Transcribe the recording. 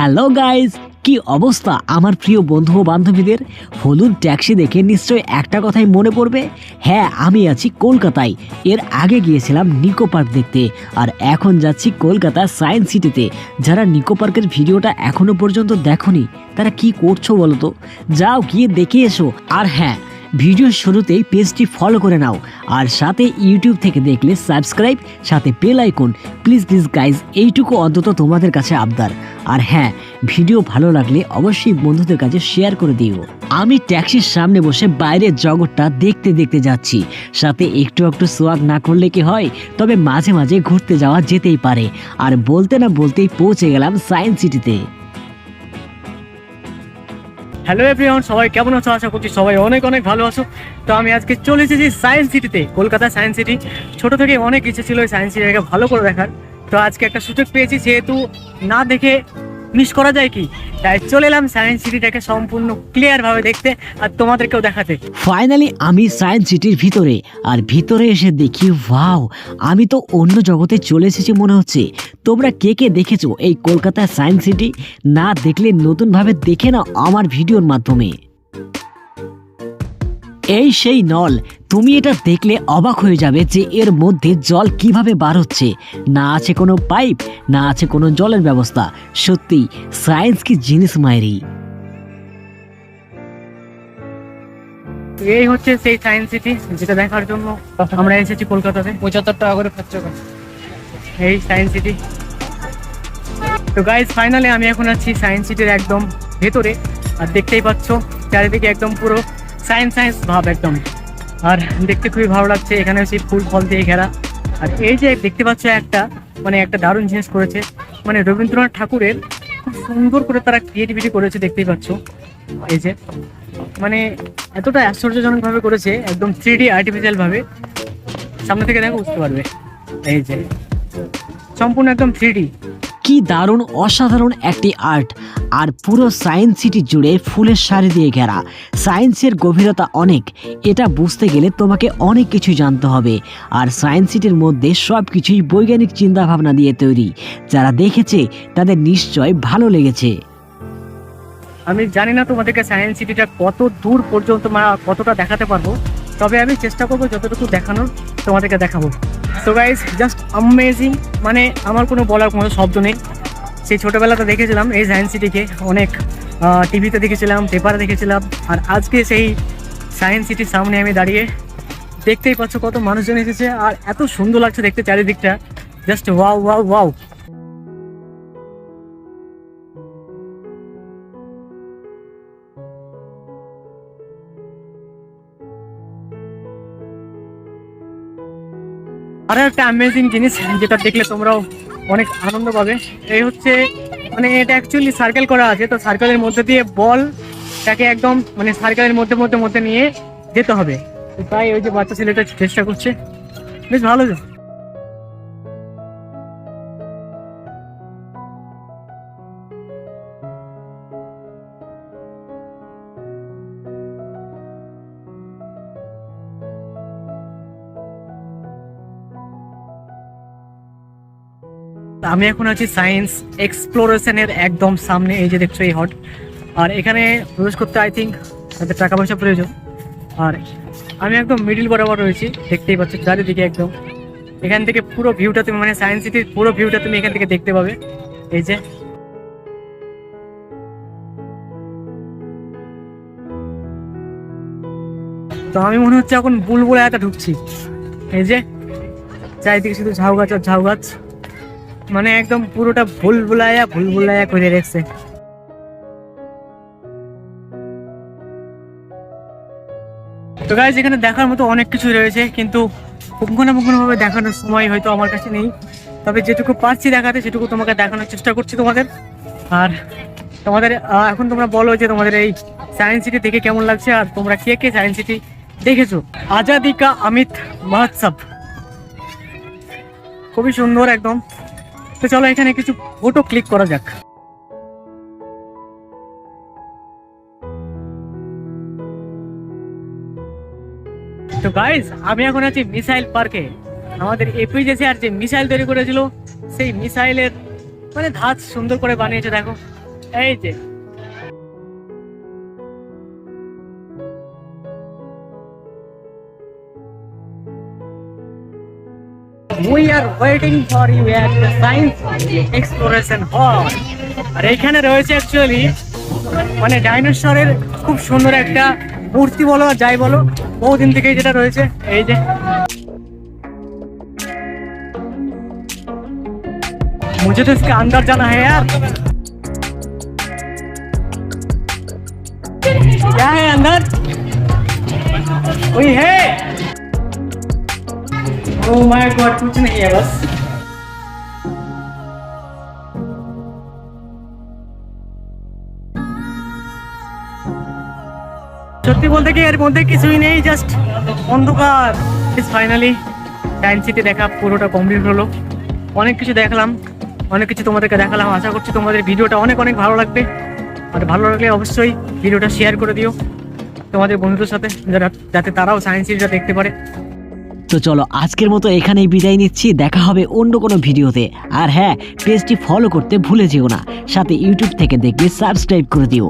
Hello guys কি অবস্থা আমার প্রিয় বন্ধু ও বান্ধবীদের? হলুদ ট্যাক্সি দেখে নিশ্চয়ই একটা কথাই মনে পড়বে। হ্যাঁ আমি আছি কলকাতায়। এর আগে গিয়েছিলাম নিকো পার্ক দেখতে। আর এখন যাচ্ছি কলকাতা সায়েন্স সিটিতে। যারা নিকো পার্কের ভিডিওটা এখনও পর্যন্ত দেখোনি, তারা কি করছ বলো তো? যাও গিয়ে দেখে এসো। আর হ্যাঁ ভিডিওর শুরুতেই পেজটি ফলো করে নাও আর সাথে ইউটিউব থেকে দেখলে সাবস্ক্রাইব সাথে bell icon please please guys এইটুকু অন্তত তোমাদের কাছে আবদার। আর হ্যাঁ ভিডিও ভালো লাগলে অবশ্যই বন্ধুদের কাছে শেয়ার করে দিও। আমি ট্যাক্সির সামনে বসে বাইরের জগৎটা দেখতে দেখতে যাচ্ছি। সাথে একটু একটু সোয়াগ না করলে কি হয়? তবে মাঝে মাঝে ঘুরতে যাওয়া যেতেই পারে। আর বলতে না বলতেই পৌঁছে গেলাম সায়েন্স সিটিতে হ্যালো এভরিওয়ান সবাই কেমন আছো? আশা করছি সবাই অনেক অনেক ভালো আছো। তো আমি আজকে চলে এসেছি সায়েন্স সিটিতে কলকাতা সায়েন্স সিটি ছোটো থেকে অনেক ইচ্ছে ছিল সায়েন্স সিটিটাকে ভালো করে দেখার। তো আজকে একটা সুযোগ পেয়েছি, যেহেতু না দেখে মিস করা যায় কি? তাই চলে এলাম সায়েন্স সিটিটাকে সম্পূর্ণ ক্লিয়ার ভাবে দেখতে আর তোমাদেরকেও দেখাতে। ফাইনালি আমি সায়েন্স সিটির ভিতরে, আর ভিতরে এসে দেখি ওয়াও আমি তো অন্য জগতে চলে এসেছি মনে হচ্ছে। তোমরা কে কে দেখেছ এই কলকাতা সায়েন্স সিটি না দেখলে নতুনভাবে দেখে নাও আমার ভিডিওর মাধ্যমে। এই সেই নল, তুমি এটা দেখলে অবাক হয়ে যাবে যে এর মধ্যে জল কীভাবে বার হচ্ছে। না আছে কোনো পাইপ, না আছে কোনো জলের ব্যবস্থা। সত্যি, সায়েন্স কি জিনিস মায়েরি এই হচ্ছে সেই সায়েন্স সিটি, যেটা দেখার জন্য আমরা এসেছি কলকাতাতে। পঁচাত্তর টাকা করে খরচ করে। এই সায়েন্স সিটি। তো গাইজ ফাইনালি আমি এখন আছি সায়েন্স সিটির একদম ভেতরে। আর দেখতেই পাচ্ছ, চারিদিকে একদম পুরো সায়েন্স সায়েন্স ভাব একদম। আর দেখতে খুবই ভালো লাগছে, এখানে হচ্ছে ফুল, ফল দিয়ে ঘেরা। আর এই যে দেখতে পাচ্ছ একটা মানে একটা দারুণ জিনিস করেছে। মানে রবীন্দ্রনাথ ঠাকুরের খুব সুন্দর করে তারা ক্রিয়েটিভিটি করেছে, দেখতেই পাচ্ছ। এই যে মানে এতটা আশ্চর্যজনকভাবে করেছে, একদম থ্রি ডি আর্টিফিশিয়াল ভাবে। সামনে থেকে দেখো, বুঝতে পারবে। এই যে, সম্পূর্ণ একদম থ্রি কি দারুণ অসাধারণ একটি আর্ট। আর পুরো সায়েন্স সিটি জুড়ে ফুলের শাড়ি দিয়ে ঘেরা। সায়েন্সের গভীরতা অনেক, এটা বুঝতে গেলে তোমাকে অনেক কিছু জানতে হবে। আর সায়েন্স সিটির মধ্যে সব কিছুই বৈজ্ঞানিক চিন্তাভাবনা দিয়ে তৈরি। যারা দেখেছে, তাদের নিশ্চয় ভালো লেগেছে। আমি জানি না তোমাদেরকে সায়েন্স সিটিটা কত দূর পর্যন্ত কতটা দেখাতে পারব। তবে আমি চেষ্টা করব যতটুকু দেখানোর, তোমাদেরকে দেখাবো। তো গাইজ জাস্ট অ্যামেজিং মানে আমার কোনো বলার কোনো শব্দ নেই। সেই ছোটোবেলাতে দেখেছিলাম, এই সায়েন্স সিটিকে অনেক টিভিতে দেখেছিলাম পেপারে দেখেছিলাম। আর আজকে সেই সায়েন্স সিটির সামনে আমি দাঁড়িয়ে দেখতেই পাচ্ছ কত মানুষজন এসেছে। আর এত সুন্দর লাগছে দেখতে চারিদিকটা। জাস্ট ওয়াও ওয়াও ওয়াও আরও, একটা অ্যামেজিং জিনিস যেটা দেখলে তোমরাও অনেক আনন্দ পাবে। এই হচ্ছে মানে এটা অ্যাকচুয়ালি সার্কেল করা আছে, তো সার্কেলের মধ্যে দিয়ে বলটাকে একদম মানে সার্কেলের মধ্যে মধ্যে মধ্যে নিয়ে যেতে হবে। তাই ওই যে বাচ্চা ছেলেটা চেষ্টা করছে। বেশ ভালো আমি এখন আছি সায়েন্স এক্সপ্লোরেশনের একদম সামনে, এই যে দেখছ এই হট। আর এখানে প্রবেশ করতে আই থিঙ্ক তাদের টাকা পয়সা প্রয়োজন। আর আমি একদম মিডিল বরাবর রয়েছি, দেখতেই পাচ্ছ, চারিদিকে একদম। এখান থেকে পুরো ভিউটা তুমি মানে সায়েন্স সিটির পুরো ভিউটা তুমি এখান থেকে দেখতে পাবে। এই যে। তো আমি মনে হচ্ছে এখন বুলবুলা এত ঢুকছি। এই যে, চারিদিকে শুধু ঝাউ গাছ আর ঝাউ গাছ। মানে একদম পুরোটা ভুল ভুলাইয়া ভুল ভুলাইয়া করে রেখেছে। তো গাইজ এখানে দেখার মতো অনেক কিছু রয়েছে, কিন্তু পুঙ্খানুপুঙ্খানুভাবে দেখানোর সময় হয়তো আমার কাছে নেই। তবে যেটুকু পারছি দেখাতে, সেটুকু তোমাকে দেখানোর চেষ্টা করছি তোমাদের। আর তোমাদের এখন তোমরা বলো যে তোমাদের এই সায়েন্স সিটি দেখে কেমন লাগছে, আর তোমরা কে কে সায়েন্স সিটি দেখেছ? আজাদি কা অমিত মহোৎসব। খুবই সুন্দর একদম। তো চলো এখানে কিছু ফটো ক্লিক করা যাক। তো গাইজ আমি এখন আছি মিসাইল পার্কে। আমাদের এপিজেসি আর যে মিসাইল তৈরি করেছিল, সেই মিসাইলের মানে ধাঁচ সুন্দর করে বানিয়েছে, দেখো। এই যে We are waiting for you at the Science Exploration Hall. আর এইখানে রয়েছে অ্যাকচুয়ালি মানে ডাইনোসরের খুব সুন্দর একটা মূর্তি বলো আর যাই বলো বহুদিন থেকেই যেটা রয়েছে এই যে मुझे तो इसके अंदर जाना है यार क्या है अंदर कोई है ओ माय गॉड कुछ नहीं है बस সত্যি বলতে কি এর মধ্যে কিছুই নেই জাস্ট অন্ধকার ইস ফাইনালি সায়েন্স সিটি দেখা পুরোটা কমপ্লিট হলো অনেক কিছু দেখলাম অনেক কিছু তোমাদেরকে দেখালাম আশা করছি তোমাদের ভিডিওটা অনেক অনেক ভালো লাগবে আর ভালো লাগলে অবশ্যই ভিডিওটা শেয়ার করে দিও তোমাদের বন্ধুদের সাথে যারা যাতে তারাও সায়েন্স সিটিটা দেখতে পারে তো চলো আজকের মতো এখানেই বিদায় নিচ্ছি, দেখা হবে অন্য কোনো ভিডিওতে। আর হ্যাঁ পেজটি ফলো করতে ভুলে যেও না, সাথে ইউটিউব থেকে দেখবে সাবস্ক্রাইব করে দিও।